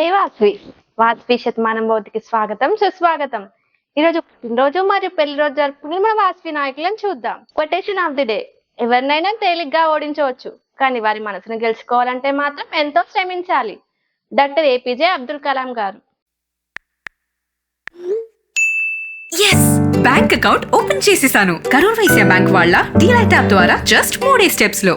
జై వాస్వి వాస్వి శతమానం భౌతికి స్వాగతం సుస్వాగతం. ఈరోజు రోజు మరియు పెళ్ళి రోజు జరుపుకునే మన వాస్వి నాయకులను చూద్దాం. కొటేషన్ ఆఫ్ ది డే ఎవరినైనా తేలిగ్గా ఓడించవచ్చు కానీ వారి మనసును గెలుచుకోవాలంటే మాత్రం ఎంతో శ్రమించాలి. డాక్టర్ ఏపీజే అబ్దుల్ కలాం గారు. ఎస్ బ్యాంక్ అకౌంట్ ఓపెన్ చేసేసాను. కరూర్ వైశ్య బ్యాంక్ వాళ్ళ డీలైట్ యాప్ ద్వారా జస్ట్ మూడే స్టెప్స్లో.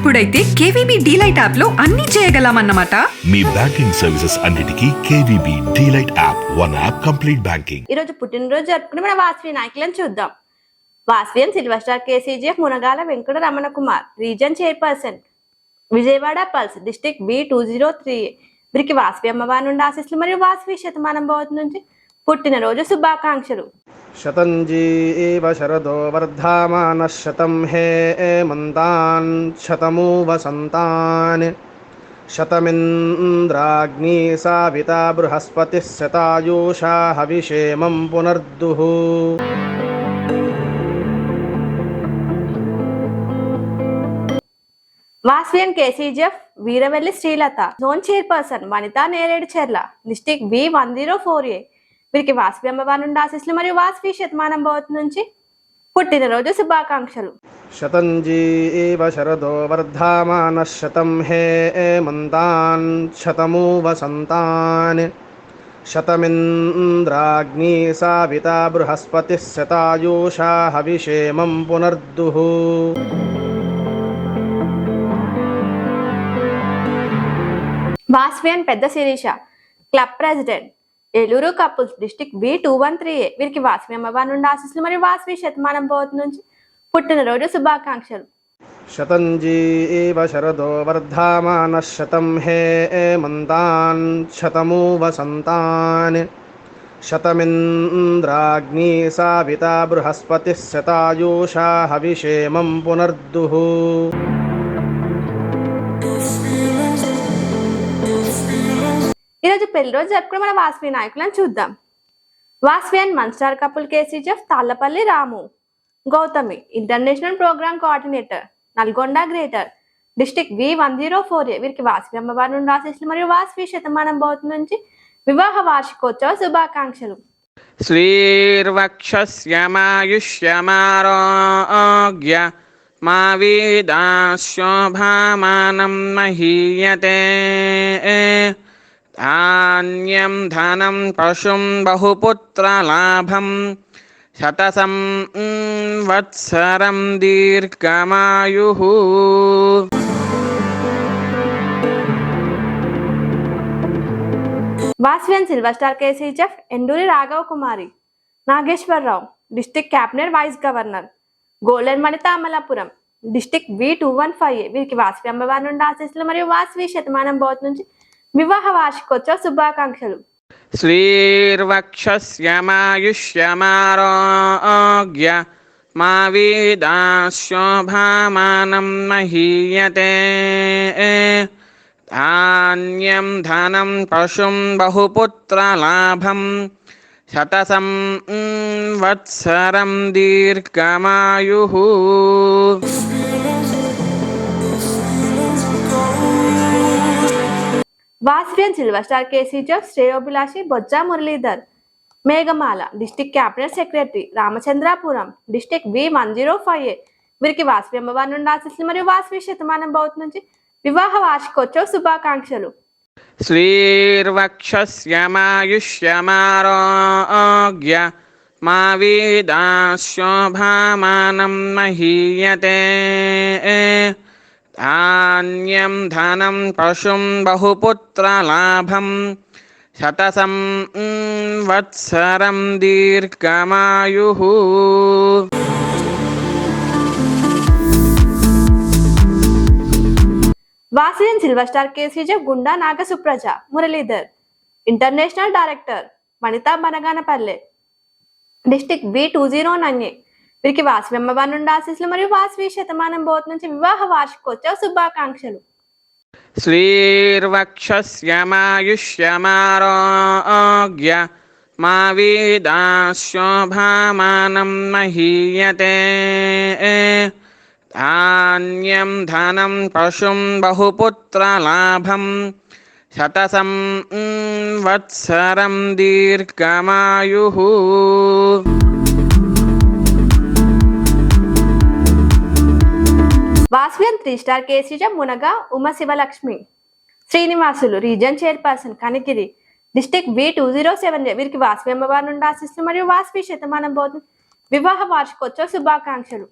అప్పుడైతే కేవీబీ డీలైట్ యాప్లో అన్ని చేయగలమన్నమాట. మీ బ్యాంకింగ్ సర్వీసెస్ అన్నిటికీ KVB DLite app one app complete banking. ఈరోజు పుట్టినరోజు జరుపుకునే మన వాస్వి నాయకులను చూద్దాం. Vasavian silver star KCGF Munagala Venkata Ramana Kumar region chairperson Vijayawada pulse district B two zero three. వీరికి వాస్వి అమ్మవారి నుండి ఆశీస్సులు మరియు వాస్వి శతమానం భవతి నుంచి పుట్టినరోజు శుభాకాంక్షలు. శతంజీ ఇవ శరదో వర్ధమాన శతం హే మంతాన్ శతమూ వసంతాన్ శతమింద్రాగ్ని సావిత బృహస్పతి శతాయూషా హవిషేమం పునర్దుః. Vasavian KCGF Veeravelli Srilatha zone chairperson Vanitha Nereducherla district B one zero four A వీరికి వాసవి అమ్మవారి నుండి ఆశీస్సులు మరియు వాసవి శతమానం భవతి నుంచి పుట్టినరోజు శుభాకాంక్షలు. శతంజీ శరదో వర్ధమాన శతం హే మంతాన్ శతమూ వసంతాన్ శతమింద్రాగ్ని సావిత బృహస్పతి శతాయూషా హవిషేమం పునర్దుః. వాస్వియన్ పెద్ద Sirisha club president Eluru couples district B two one three A. వీరికి వాసవి అమ్మవారి నుండి ఆశీస్సులు మరియు వాసవి శతమానం పోతు నుంచి పుట్టినరోజు శుభాకాంక్షలు. శతంజీ ఇవ శరదో వర్ధమాన శతం హే మంతాన్ శతమూ వసంతాన్ శతమింద్రాగ్ని సావిత బృహస్పతి శతాయూషా హవిషేమం పునర్దుః. ఈరోజు పెళ్ళి రోజు జరుపుకునే మన వాసవి నాయకులను చూద్దాం. Vasavi and మన్స్టార్ couple KCGF Tallapalli Ramu. Gautami international programme coordinator. Nalgonda greater. District V one zero four A వీరికి వాసవి అమ్మవారి నుండి రాసేసి మరియు వాసవి శతమానం భౌతి నుంచి వివాహ వార్షికోత్సవ శుభాకాంక్షలు. శ్రీర్వక్షమాయుష్యమారోగ్య మా వీదాశోభామానం మహీయతే. ధాన్యం ధనం పశుం బహుపుత్రలాభం శతసం వత్సరం దీర్ఘమాయు Vasavian silver star KCGF Yenduri Raghav Kumari Nageswararao district cabinet vice governor golden మణితామలాపురం district V two one five వీరికి వాస్వి అమ్మవారి నుండి ఆశీస్సులు మరియు వాస్వి శతమానం బోత్ నుంచి వివాహ వార్షికోత్సవ శుభాకాంక్షలు. శ్రీర్వక్షమాయుష్యమారోగ్య మా వీదాశోభామానం మహీయతే. ధాన్యం ధనం పశుం బహుపుత్రలాభం శతసం వత్సరం దీర్ఘమాయు. వాస్వ్య silver star KC జఫ్ Sreyobhilashi Bojja Muralidhar Meghamala district cabinet secretary Ramachandrapuram district V one zero five A. వీరికి వాసవి అమ్మవారి నుండి ఆశిస్సులు మరియు వాసవి శతమానం భౌత్ నుంచి వివాహ వార్షికోత్సవ శుభాకాంక్షలు. శ్రీర్వక్షమాయుష్యమారోగ్య మా వీదాశోభామానం మహీయతే. ధాన్యం ధనం పశుం బహుపుత్రలాభం శతసం వత్సరం దీర్ఘమాయు వాసిన్ silver star KCGF Gunda Naga Supraja Muralidhar international director మణితా Managanapalle district B two zero nine వీరికి వాసవి అమ్మవారి నుండి ఆశీస్సులు మరియు వాసవి శతమానం బోత్ నుంచి వివాహ వార్షికోత్సవ శుభాకాంక్షలు. శ్రీర్వక్షమాయుష్యమారోగ్య మా వీదాశోభామానం మహీయతే. ధాన్యం ధనం పశుం బహుపుత్రలాభం శతసం వత్సరం దీర్ఘమాయు. వాస్వియన్ three star KCGF Munaga Uma Sivalakshmi. Srinivasulu region chairperson Kanigiri. District B two zero seven వీరికి వాస్వి అమ్మవారి నుండి ఆశిస్తూ మరియు వాస్వి శతమానం పోతుంది వివాహ వార్షికోత్సవ శుభాకాంక్షలు.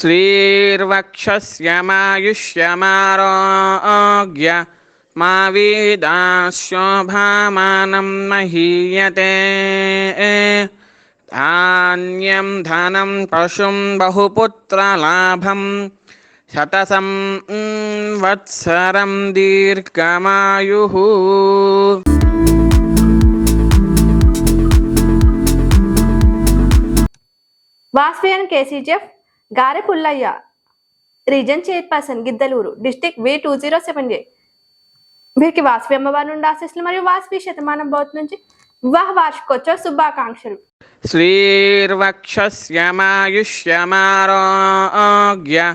శ్రీర్వక్షమాయుష్యమారోగ్య మా వీదాశోభామానం మహీయతే. ధాన్యం ధనం పశుం బహుపుత్రలాభం శతసం వత్సరం దీర్ఘమాయు Vasavian KCGF Garepullaiah region chairperson Giddalur district V two zero seven J వీరికి వాస్వి అమ్మవారి నుండి ఆశిస్తులు మరియు వాస్వి శతమానం భవత్ నుంచి వివాహ వార్షికోత్సవ శుభాకాంక్షలు. శ్రీర్వక్షమాయుష్యమారోగ్య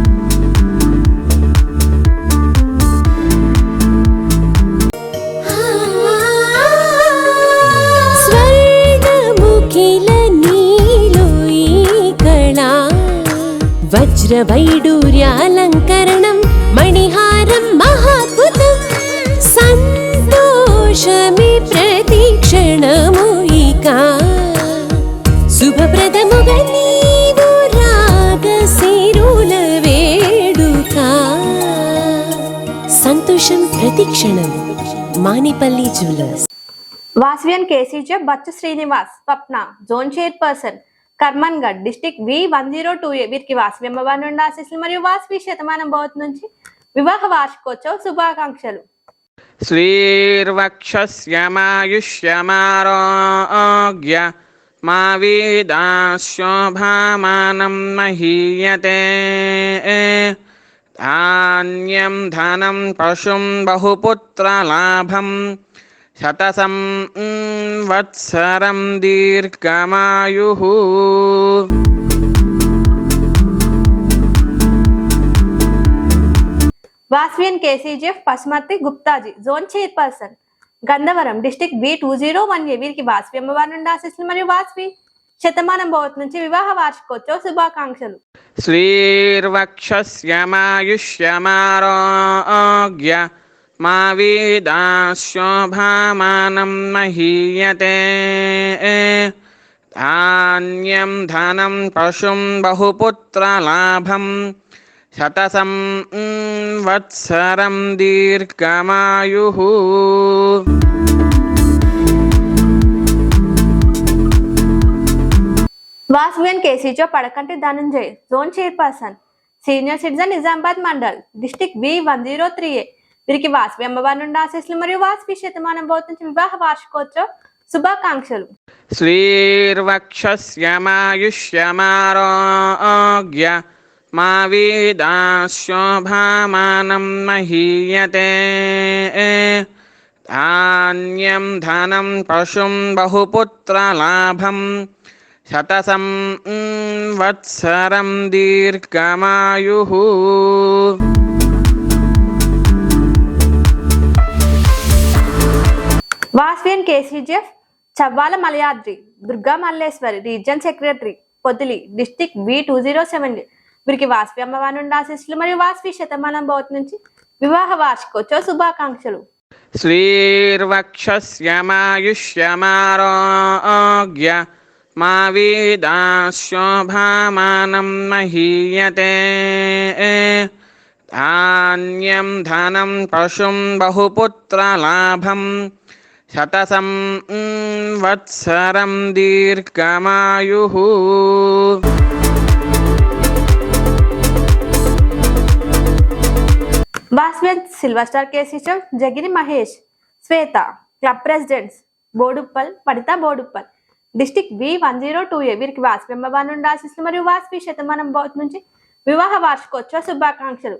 వజ్రవైడూర్యాలంకరణం మణిహారం మహాద్భుతం. సంతోషమి ప్రతిక్షణము ఇక. శుభప్రదముగా నీవు రాగ వేడుక. సంతోషం ప్రతిక్షణం Manipalli jewellers. Vasavian KCGF Baccha Srinivas Swapna zone chairperson Karmanghat district V one zero two వీరికి వాసవి అమ్మవారి నుండి ఆశీస్సులు మరియు వాసవి శతమానం భవత్ నుంచి వివాహ వార్షికోత్సవ శుభాకాంక్షలు. శ్రీర్వక్షమాయుష్యమారోగ్య మా వీదాశోభామానం మహీయతే. ధాన్యం ధనం పశుం బహుపుత్రలాభం శతసం వత్సరం దీర్ఘమాయు వాస్విన్ K C G F Pasumarthi Guptaji zone chairperson Gandhavaram district B two zero one A వీరికి వాస్వి అమ్మవారి నుండి ఆశిస్తులు మరియు వాస్వి శతమానం భవత్ నుంచి వివాహ వార్షికోత్సవ శుభాకాంక్షలు శ్రీర్వక్షమాయుష్యమారోగ్య మా వీదాశోభామానం మహీయతే ధాన్యం ధనం పశుం బహుపుత్రలాభం శతసం వత్సరం దీర్ఘమాయు Vasavian KCGF Padakanti Dhananjay zone chairperson senior citizen Nizamabad mandal district B one zero three A వీరికి వాసవి అమ్మవారి నుండి ఆశీస్సులు మరియు వాసవి శతమానం బోధించిన వివాహ వార్షికోత్సవం శుభాకాంక్షలు. శ్రీర్వక్షమాయుష్యమారోగ్య మా వీదాశోభామానం మహీయతే. ధాన్యం ధనం పశుం బహుపుత్రలాభం శతసం వత్సరం దీర్ఘమాయు. Vasavian KCGF Chavvala Malayadri Durga Malleswari region secretary Podili district B two zero seven. వీరికి వాస్వి అమ్మవారి నుండి ఆశీస్సులు మరియు వాస్వి శతమానం భవత్ నుంచి వివాహ వార్షికోత్సవ శుభాకాంక్షలు. శ్రీర్వక్షమాయుష్యమారోగ్య మా వీదాశోభామానం మహీయతే. ధాన్యం ధనం పశుం బహుపుత్రలాభం శతసం వత్సరం దీర్ఘమాయు. వాస్వియన్ silver star KC Jagiri Mahesh Swetha club presidents Boduppal Vanitha Boduppal. District V one zero two A వీరికి వాస్వి అమ్మవారి నుండి ఆశిస్తులు మరియు వాస్వి శతమానం బౌత్ నుంచి వివాహ వార్షికోత్సవ శుభాకాంక్షలు.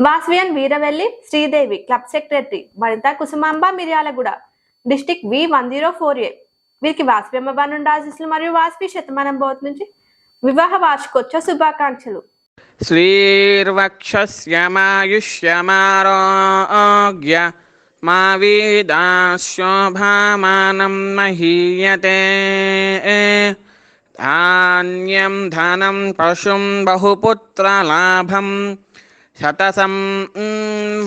Vasavian Veeravelli Sridevi club secretary Vanitha Kusumamba Miryalaguda district V one zero four A. వీరికి వాస్వి అమ్మవారి ఆశీస్సులు ఆశిస్తులు మరియు వాస్వి శతమానం బౌత్ నుంచి వివాహ వార్షికోత్సవ శుభాకాంక్షలు. శ్రీర్వక్షమాయుష్యమారోగ్య మా వీదాశోభామానం మహీయతే. ధాన్యం ధనం పశుం బహుపుత్రలాభం శతసం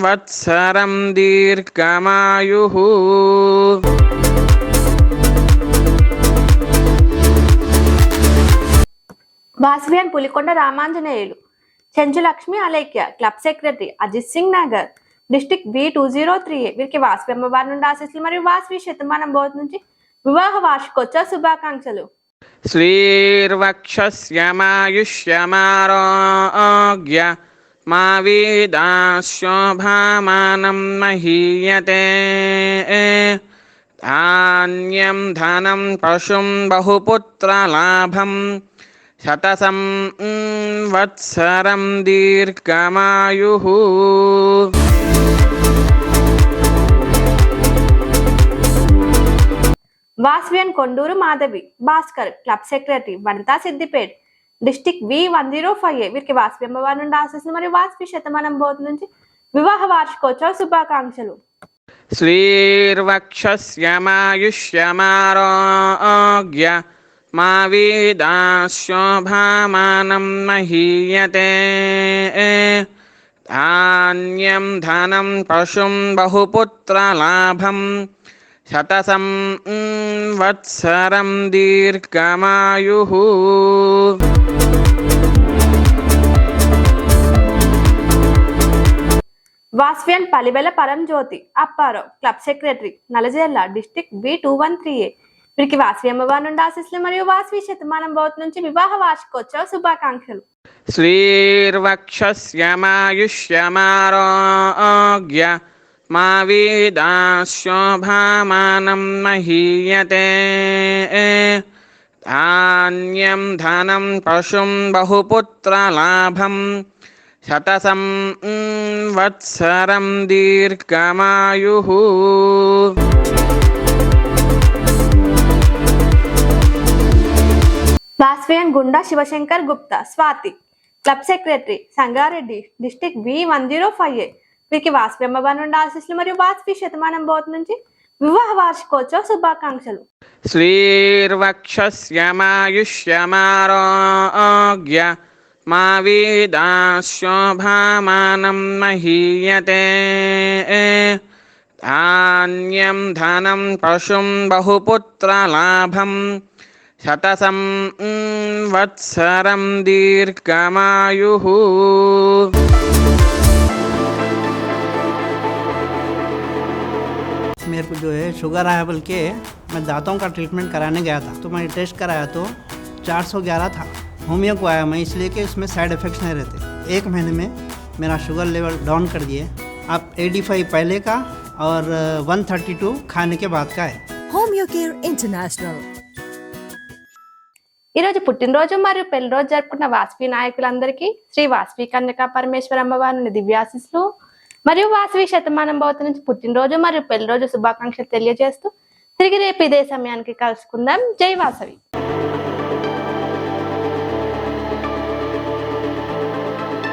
వత్సరం దీర్ఘమాయు Vasavian Pulikonda Ramanjaneyulu Chenchu Lakshmi Alekhya club secretary Ajit Singh Nagar district B two zero three వీరికి వాస్వి అమ్మవారి నుండి ఆశీస్సులు మరియు వాస్వి శతమానం బోధ నుంచి వివాహ వార్షికోత్సవ శుభాకాంక్షలు. శ్రీర్వక్షస్యమాయుష్యమారోగ్య మా వీదాశోభామానం మహీయతే ధాన్యం ధనం పశుం బహుపుత్రలాభం శతసం వత్సరం దీర్ఘమాయు Vasavian Konduru Madhavi Bhaskar club secretary Vanitha Siddipet district V one zero five వీరికి వాస్వి అమ్మవారి నుండి ఆశిస్తుంది మరియు వాస్వి శతమానం బోధ నుంచి వివాహ వార్షికోత్సవ శుభాకాంక్షలు. శ్రీర్వక్షమాయుష్యమారోగ్య మా వీదాశోభామానం మహీయతే. ధాన్యం ధనం పశుం బహుపుత్రలాభం శతసం వత్సరం దీర్ఘమాయు. వాస్వియన్ పలివెల పరం Jyothi Apparao club secretary Nalajarla district B two one three A. వీరికి వాస్వి అమ్మవారి నుండి ఆశీస్సులు మరియు వాస్వి శతమానం బోధ నుంచి వివాహ వార్షికోత్సవ శుభాకాంక్షలు. శ్రీర్వక్షస్యమాయుష్యమారోగ్య మా వీదాశోభామానం మహీయతే ధాన్యం ధనం పశుం బహుపుత్రలాభం శతసం వత్సరం దీర్ఘమాయు Vasavian Gunda Sivashankar Gupta Swathi club secretary Sangareddy district B one zero five A వీరికి వాస్వి అమ్మవారి నుండి ఆశీస్సులు మరియు వాస్వి శతమానం బోత్ నుంచి వివాహ వార్షికోత్సవ శుభాకాంక్షలు. శ్రీర్వక్షమాయుష్యమారోగ్య మా వీదాశోభామానం మహీయతే. ధాన్యం ధనం పశుం బహుపుత్రలాభం శతసం వత్సరం దీర్ఘమాయు. मेरे को जो है शुगर आया बोल के मैं दांतों का ट्रीटमेंट कराने गया था तो मैंने टेस्ट कराया तो 411 था होमियो को आया मैं इसलिए कि उसमें साइड इफ़ेक्ट्स नहीं रहते एक महीने में मेरा शुगर लेवल डाउन कर दिए अब 85 पहले का और 132 खाने के बाद का है Home Care International. ఈ రోజు పుట్టినరోజు మరియు పెళ్లి రోజు జరుపుకున్న వాస్వి నాయకులందరికీ శ్రీ వాస్వి కన్యకా పరమేశ్వర అమ్మవారిని దివ్యాశిస్సులు మరియు వాసవి శతమానం భవతి నుంచి పుట్టినరోజు మరియు పెళ్ళి రోజు శుభాకాంక్షలు తెలియజేస్తూ తిరిగి రేపు ఇదే సమయానికి కలుసుకుందాం. జై వాసవి.